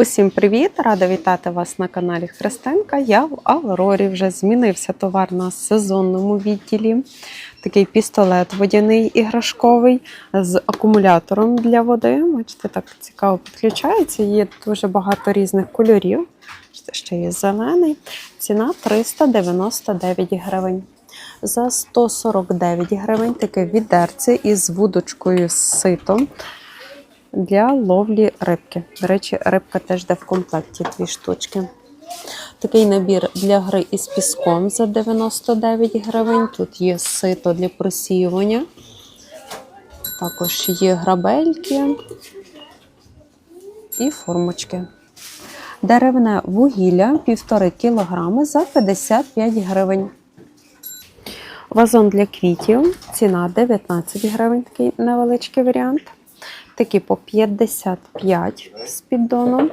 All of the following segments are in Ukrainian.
Усім привіт! Рада вітати вас на каналі Христинка. Я в Аврорі вже змінився товар на сезонному відділі. Такий пістолет водяний іграшковий з акумулятором для води. Бачите, так цікаво підключається. Є дуже багато різних кольорів. Ще є зелений. Ціна 399 гривень. За 149 гривень таке відерце із вудочкою з ситом для ловлі рибки. До речі, рибка теж йде в комплекті дві штучки. Такий набір для гри із піском за 99 гривень. Тут є сито для просіювання. Також є грабельки і формочки. Деревне вугілля 1,5 кг за 55 гривень. Вазон для квітів. Ціна 19 гривень, такий невеличкий варіант. Такі по 55 з піддоном.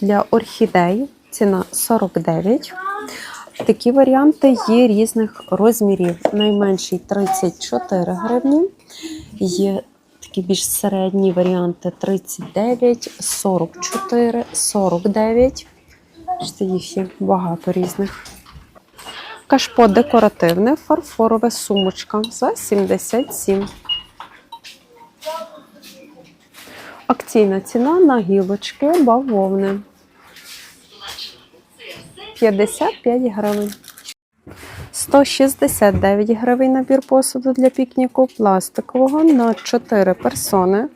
Для орхідей ціна 49. Такі варіанти є різних розмірів. Найменший 34 гривні. Є такі більш середні варіанти 39, 44, 49. Бачите, Їх є багато різних. Кашпо декоративне, фарфорове сумочка за 77. Акційна ціна на гілочки бавовни 55 гривень. 169 гривень набір посуду для пікніку пластикового на 4 персони.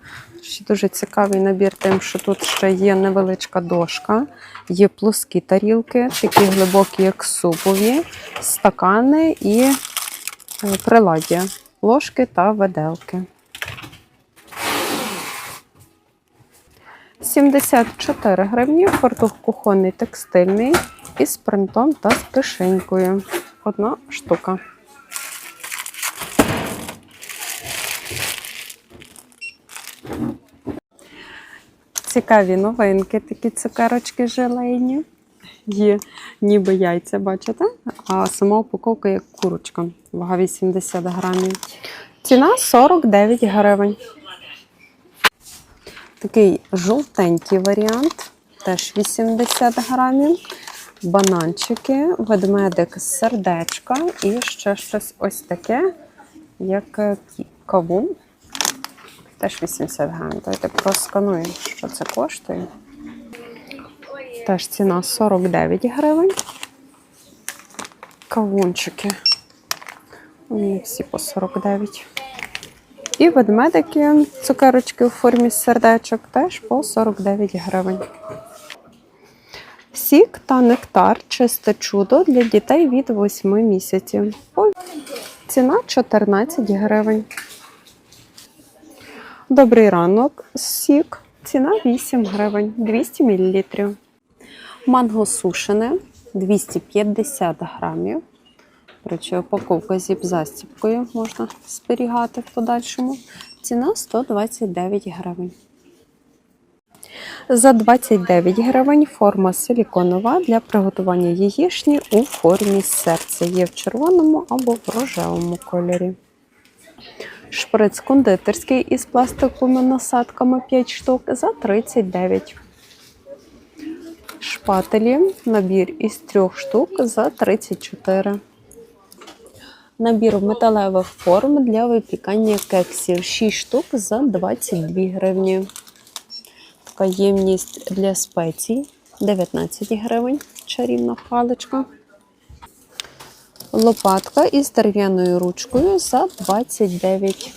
Ще дуже цікавий набір, тим, що тут ще є невеличка дошка, є плоскі тарілки, такі глибокі, як супові, стакани і е, приладдя, ложки та виделки. 74 гривні, фартух кухонний текстильний із принтом та з кишенькою. Одна штука. Цікаві новинки, такі цукерочки желейні. Є ніби яйця, бачите? А сама упаковка як курочка. Вага 80 грамів. Ціна 49 гривень. Такий жовтенький варіант, теж 80 грамів. Бананчики, ведмедик з сердечка і ще щось ось таке, як е, кавун. Теж 80 грамів. Давайте проскануємо, що це коштує. Теж ціна 49 гривень. Кавунчики. Вони всі по 49. І ведмедики, цукерочки у формі сердечок теж по 49 гривень. Сік та нектар чисте чудо для дітей від 8 місяців. Ціна 14 гривень. Добрий ранок. Сік. Ціна 8 гривень, 200 мл. Манго сушене 250 грамів. Речі, упаковка зіп застіпкою можна зберігати в подальшому. Ціна 129 гривень. За 29 гривень форма силіконова для приготування яєчні у формі серця. Є в червоному або в рожевому кольорі. Шприц кондитерський із пластиковими насадками 5 штук за 39. Шпателі набір із 3 штук за 34. Набір металевих форм для випікання кексів 6 штук за 22 гривні. Така ємність для спецій 19 гривень. Чарівна паличка. Лопатка із дерев'яною ручкою за 29.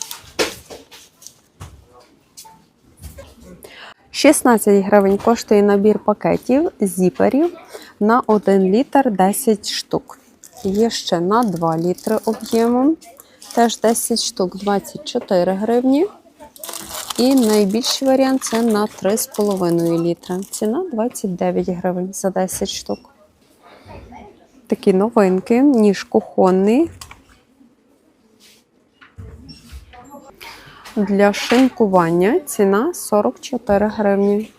16 гривень коштує набір пакетів зіперів на 1 літр 10 штук. Є ще на 2 літри об'ємом. Теж 10 штук 24 гривні. І найбільший варіант це на 3,5 літра. Ціна 29 гривень за 10 штук. Такі новинки, ніж кухонний. Для шинкування ціна 44 гривні.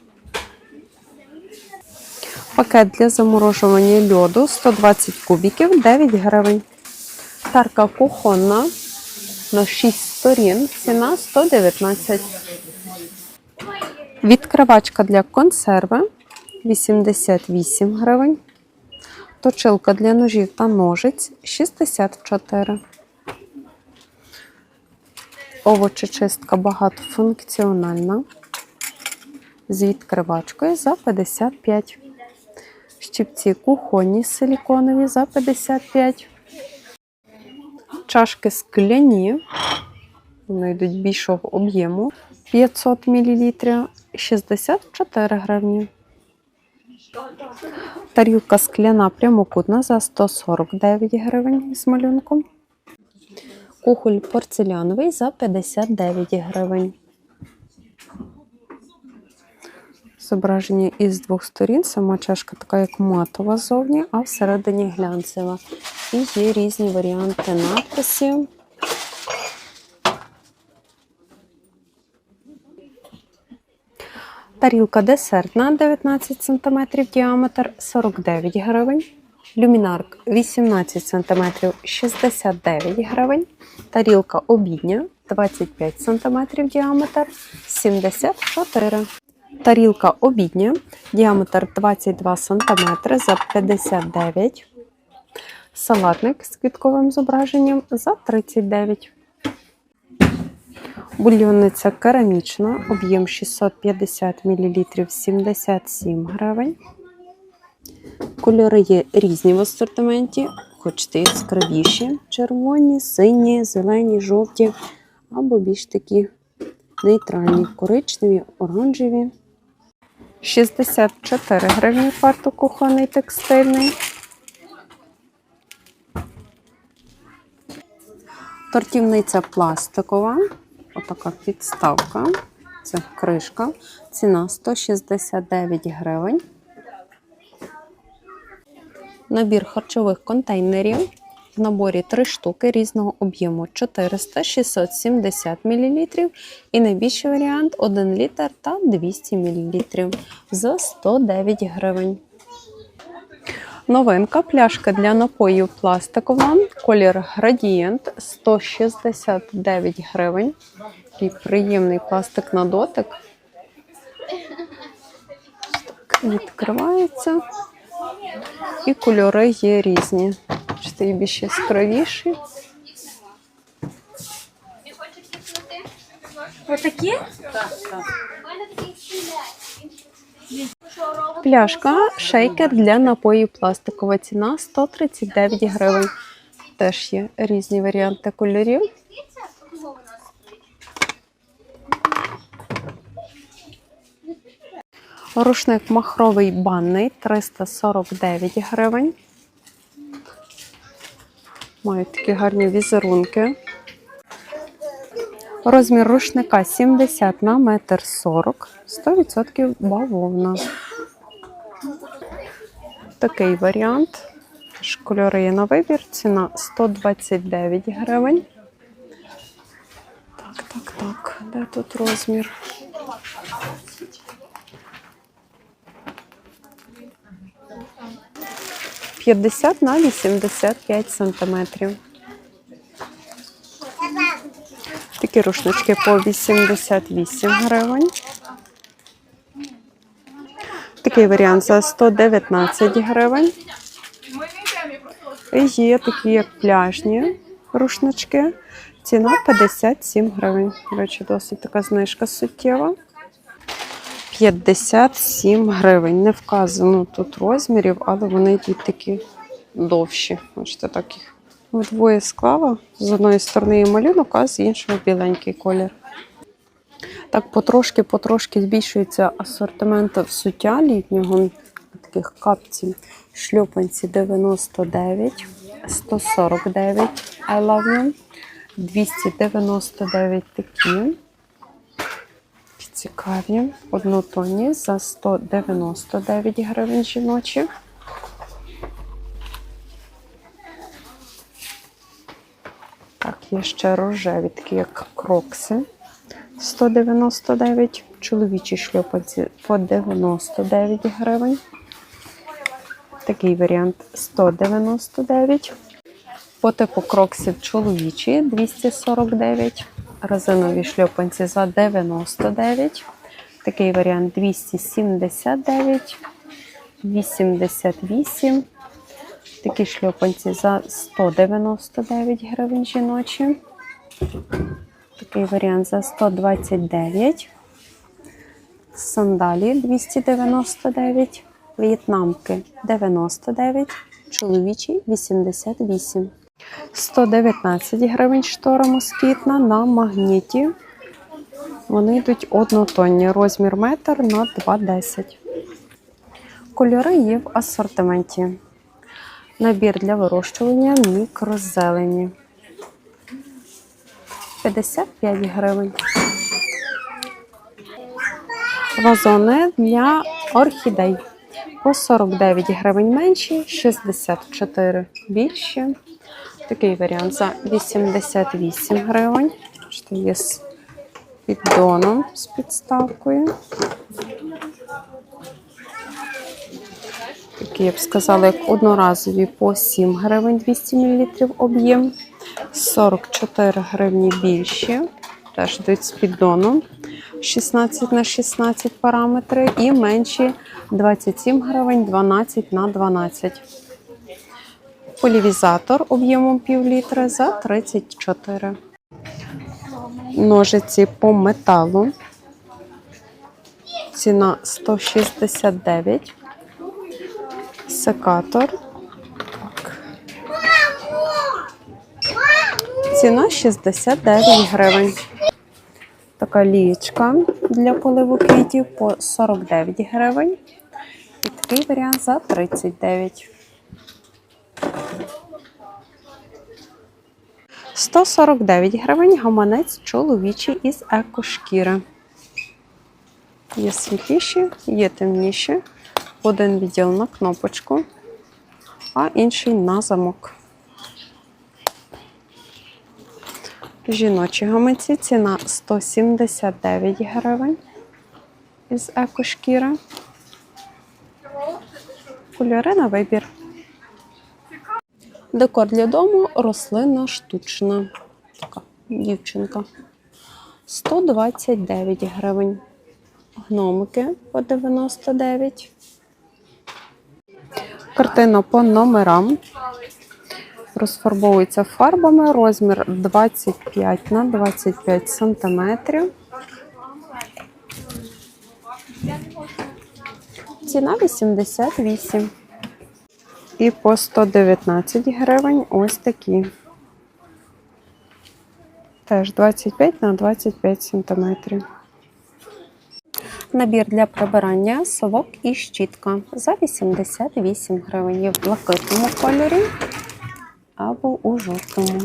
Пакет для заморожування льоду 120 кубіків 9 гривень. Тарка кухонна на 6 сторін. Ціна 119. Відкривачка для консерви 88 гривень. Точилка для ножів та ножиць 64. Овочечистка багатофункціональна з відкривачкою за 55. Щипці кухонні силіконові за 55. Чашки скляні. Вони йдуть більшого об'єму 500 мл 64 гривні. Тарілка скляна прямокутна за 149 гривень з малюнком. Кухоль порцеляновий за 59 гривень. Зображення із двох сторін. Сама чашка така, як матова зовні, а всередині глянцева. І є різні варіанти надписів. Тарілка десертна 19 см діаметр 49 гривень. Люмінарк 18 см 69 гривень. Тарілка обідня 25 см діаметр 74 Тарілка обідня, діаметр 22 см за 59 Салатник з квітковим зображенням за 39 Бульйонниця керамічна, об'єм 650 мл 77 гривень. Кольори є різні в асортименті, хочете яскравіші, червоні, сині, зелені, жовті, або більш такі нейтральні, коричневі, оранжеві. 64 гривні фартук кухонний текстильний. Тортівниця пластикова. Отака підставка. Це кришка. Ціна 169 гривень. Набір харчових контейнерів. В наборі 3 штуки різного об'єму 400-670 мл. І найбільший варіант 1 літр та 200 мл за 109 гривень. Новинка пляшка для напоїв пластикова. Колір градієнт 169 гривень. Такий приємний пластик на дотик. Відкривається. І кольори є різні. Бачите, є більш яскравіші. Отакі? Пляшка шейкер для напоїв пластикова. Ціна 139 гривень. Теж є різні варіанти кольорів. Рушник махровий банний 349 гривень. Мають такі гарні візерунки. Розмір рушника 70 на метр 40, 100% бавовна. Такий варіант. Кольори є на вибір. Ціна 129 гривень. Так, так, так. Де тут розмір? П'ятдесят на 85 сантиметрів. Такі рушнички по 88 гривень. Такий варіант за 119 гривень. І є такі, як пляжні рушнички. Ціна 57 гривень. До речі, досить така знижка суттєва. 57 гривень. Не вказано тут розмірів, але вони йдуть такі довші. Бачите, так вдвоє склала. З одної сторони є малюнок, а з іншого біленький колір. Так, потрошки-потрошки збільшується асортимент взуття літнього. Таких капців шльопанці 99, 149 I love you, 299 такі. Цікаві. Однотонні за 199 гривень жіночі. Так, є ще рожеві, такі як крокси. 199, чоловічі шльопанці по 99 гривень. Такий варіант 199. По типу кроксів чоловічі 249. Резинові шльопанці за 99. Такий варіант 279. 88. Такі шльопанці за 199 гривень жіночі. Такий варіант за 129. Сандалі 299. В'єтнамки 99. Чоловічі 88. 119 гривень штора москітна на магніті. Вони йдуть однотонні. Розмір метр на 2,10. Кольори є в асортименті. Набір для вирощування мікрозелені. 55 гривень. Вазони для орхідей. По 49 гривень менші, 64 більші. Такий варіант за 88 гривень. Що є з піддоном з підставкою. Такі, я б сказала, як одноразові по 7 гривень 200 мл об'єм. 44 гривні більші. Теж йдуть з піддоном 16 на 16 параметри. І менші 27 гривень 12 на 12. Полівізатор об'ємом пів літра за 34. Ножиці по металу. Ціна 169. Секатор. Ціна 69 гривень. Така лієчка для поливу квітів по 49 гривень. І такий варіант за 39. 149 гривень гаманець чоловічий із екошкіри. Є світліші, є темніші. Один відділ на кнопочку, а інший на замок. Жіночі гаманці ціна 179 гривень із екошкіри. Кольори на вибір. Декор для дому рослинна штучна. Така дівчинка. 129 гривень. Гномики по 99. Картина по номерам. Розфарбовується фарбами. Розмір 25 на 25 сантиметрів. Ціна 88. І по 119 гривень ось такі. Теж 25 на 25 сантиметрів. Набір для прибирання совок і щітка за 88 гривень. Є в блакитному кольорі або у жовтому.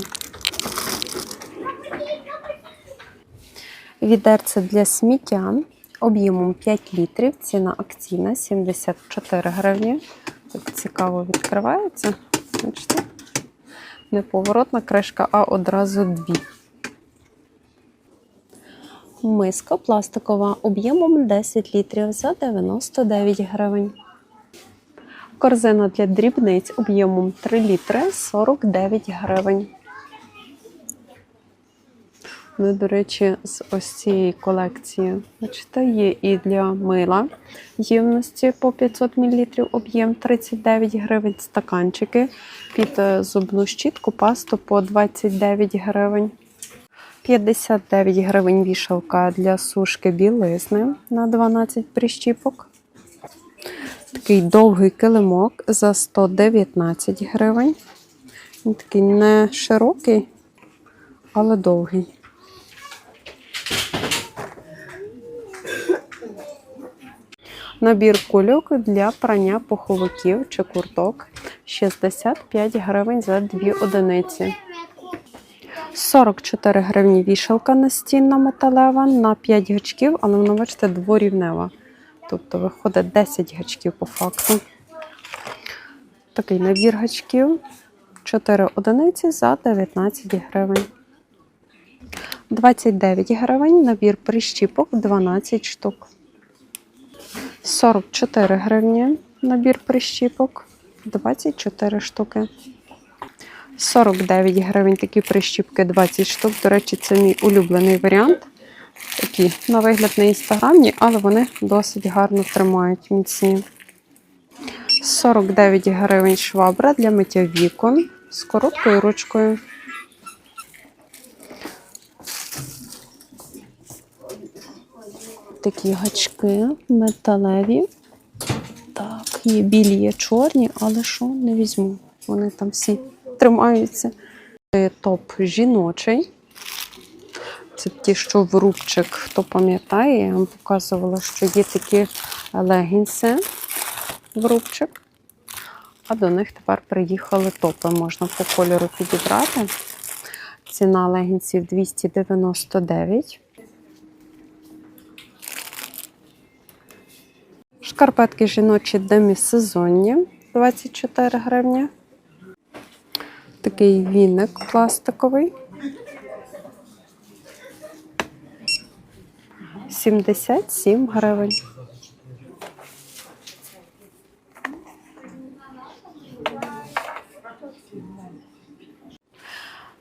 Відерце для сміття об'ємом 5 літрів. Ціна акційна 74 гривні. Так цікаво відкривається. Бачите? Не поворотна кришка, а одразу дві. Миска пластикова об'ємом 10 літрів за 99 гривень. Корзина для дрібниць об'ємом 3 літри 49 гривень. Ну, до речі, з ось цієї колекції, бачите, є і для мила ємності по 500 мл об'єм 39 гривень, стаканчики під е, зубну щітку, пасту по 29 гривень. 59 гривень вішалка для сушки білизни на 12 прищіпок. Такий довгий килимок за 119 гривень. Він такий не широкий, але довгий. Набір кульок для прання пуховиків чи курток 65 гривень за 2 одиниці. 44 гривні вішалка настінна металева на 5 гачків, але вона, бачите, дворівнева. Тобто виходить 10 гачків по факту. Такий набір гачків. 4 одиниці за 19 гривень. 29 гривень набір прищіпок 12 штук. 44 гривні набір прищіпок 24 штуки. 49 гривень такі прищіпки 20 штук. До речі, це мій улюблений варіант. Такі, на вигляд, не інстаграмні, але вони досить гарно тримають міцні. 49 гривень швабра для миття вікон з короткою ручкою. Такі гачки металеві. Так, є білі, є чорні, але що не візьму. Вони там всі тримаються. Це топ жіночий. Це ті, що в рубчик, хто пам'ятає, я вам показувала, що є такі легінси в рубчик. А до них тепер приїхали топи. Можна по кольору підібрати. Ціна легінсів 299. Шкарпетки жіночі демісезонні 24 гривні. Такий віник пластиковий. 77 гривень.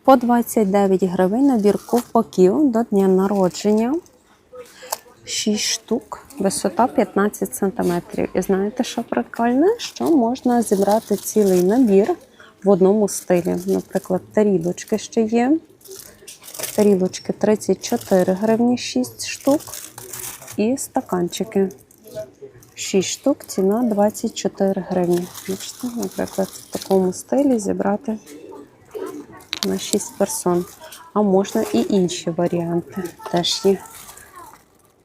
По 29 гривень набір ковпаків до дня народження. 6 штук, висота 15 см. І знаєте, що прикольне? Що можна зібрати цілий набір в одному стилі. Наприклад, тарілочки ще є. Тарілочки 34 гривні 6 штук. І стаканчики 6 штук, ціна 24 гривні. Бачите, наприклад, в такому стилі зібрати на 6 персон. А можна і інші варіанти теж є.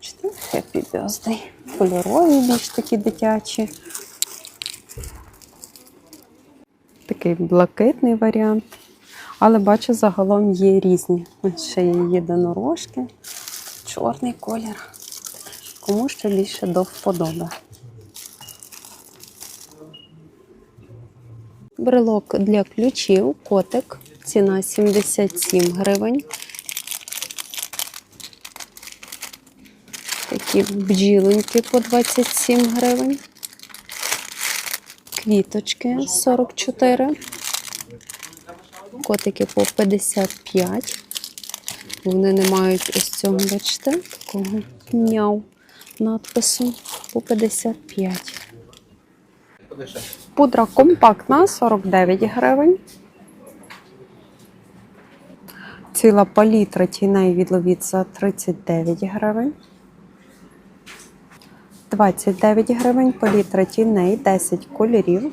Бачите, Happy Birthday. Кольорові більш такі дитячі. Такий блакитний варіант. Але бачу, загалом є різні. Ще є єдинорожки, чорний колір. Кому що більше до вподоби. Брелок для ключів, котик. Ціна 77 гривень. Такі бджілоньки по 27 гривень. Квіточки 44. Котики по 55. Вони не мають ось цього, бачите, такого мяу надпису по 55. Пудра компактна 49 гривень. Ціла палітра тіней від Ловіт за 39 гривень. 29 гривень, політра тіней 10 кольорів.